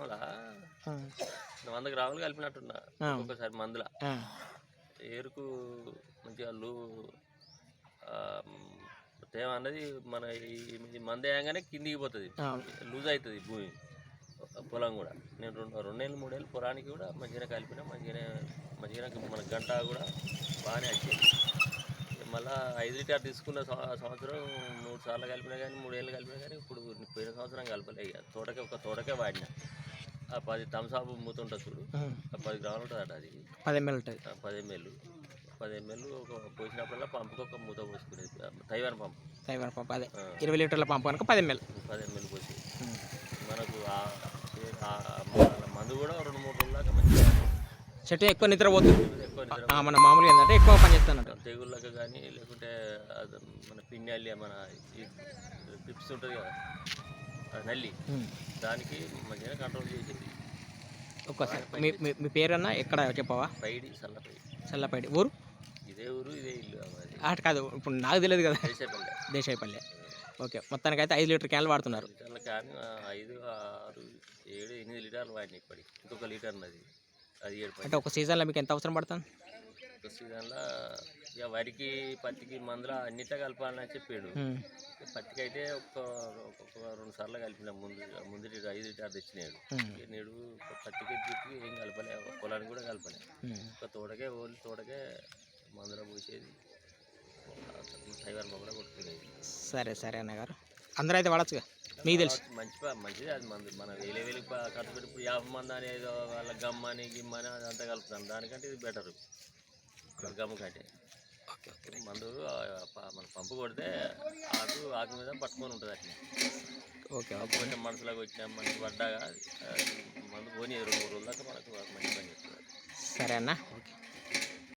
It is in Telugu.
గ్రాముల ఆ, వంద గ్రాములు కలిపినట్టున్నా. ఆ. ఒక్కొక్కసారి మందుల. ఏరుకు మంచిగా లూ తేమ అన్నది మన ఈ మందు వేయగానే కిందికి పోతుంది. లూజ్ అవుతుంది భూమి. పొలం కూడా. నేను రెండు రెండేళ్ళు మూడేళ్ళు పొలానికి కూడా మంచిగా కలిపిన మంచిగానే మంచిగా మన గంట కూడా బాగానే వచ్చేది. మళ్ళీ ఐదు లీటర్ తీసుకున్న సంవ- సంవత్సరం మూడు సార్లు కలిపినా కానీ మూడేళ్ళు కలిపినా కానీ ఇప్పుడు పోయిన సంవత్సరం కలపలే ఇక తోటకే ఒక తోటకే వాడిన. పది థమ్సాప్ మూత ఉంటుంది చూడు. పది గ్రాములు ఉంటుంది అది. పది ఎంఎల్ ఉంటుంది పది ఎంఎల్ పది ఎంఎల్ ఒక పోసినప్పుడల్లా పంపుకి ఒక మూత పోసుకునేది. Taiwan pump. తైవాన్ పంప్ అదే. ఇరవై లీటర్ల పంప్ కనుక పది ఎంఎల్ పది ఎంఎల్ పోసి. మనకు మందు కూడా రెండు మూడు రోజుల దాకా మంచిగా చెట్టు ఎక్కువ నిద్రపోతుంది మన మామూలుగా ఏంటంటే ఎక్కువ పని చేస్తానంట తెగుళ్ళకి కానీ లేకుంటే మన పిన్నెల్లి మన పిప్స్ ఉంటుంది కదా. నల్లి. దానికి మంచిగా కంట్రోల్ చేసేది. ఒక్కసారి మీ పేరన్నా ఎక్కడ చెప్పవా? పైడి చల్లపై చల్లపేట ఊరు? ఇదే ఊరు ఇదే ఇల్లు అది అటు కాదు. ఇప్పుడు నాకు తెలియదు కదా. చేసేపల్లె దేశాయపల్లె ఓకే. మొత్తానికి అయితే ఐదు లీటర్ క్యాన్లు వాడుతున్నారు. లీటర్ల క్యాన్ ఐదు ఆరు ఏడు ఎనిమిది లీటర్లు వాడినాయి ఇప్పటికి. ఇంకొక లీటర్ ఉన్నది. అది ఏడు అంటే ఒక సీజన్లో మీకు ఎంత అవసరం పడుతుంది? ఒక సీజన్లో ఇక వరికి పత్తికి మందుల అన్నిట్లో కలపాలని చెప్పాడు. పత్తికి అయితే ఒక రెండు సార్లు కలిపిన ముందు ముందు ఐదు లీటర్ తెచ్చినాడు. నేడు పత్తికి దిక్కి ఏం కలపలే పొలానికి కూడా కలపలే. ఒక తోటకే ఓన్లీ తోటకే మందులో పోసేది. టైవర్ కూడా కొట్టుకునేది. సరే సరే అన్నగారు అందరూ అయితే వాడచ్చుగా మీకు తెలుసు. మంచి మంచిది అది మంది. మన వేలే వేలు ఖర్చు పెట్టి ఇప్పుడు యాభై మంది అని ఏదో వాళ్ళ గమ్ అని గిమ్ అని అదంతా కలుపుతాం. దానికంటే ఇది బెటర్. గమ్ కంటే. మందు మన పంపు కొడితే ఆకు ఆకు మీద పట్టుకొని ఉంటుంది అట్లా ఓకే కొంచెం మనసులోకి వచ్చిన మనసు పడ్డాగా ఆ, మందు పోనీ రెండు మూడు రోజుల దాకా మనకు మంచి పని చేస్తుంది. సరే అన్న. ఓకే.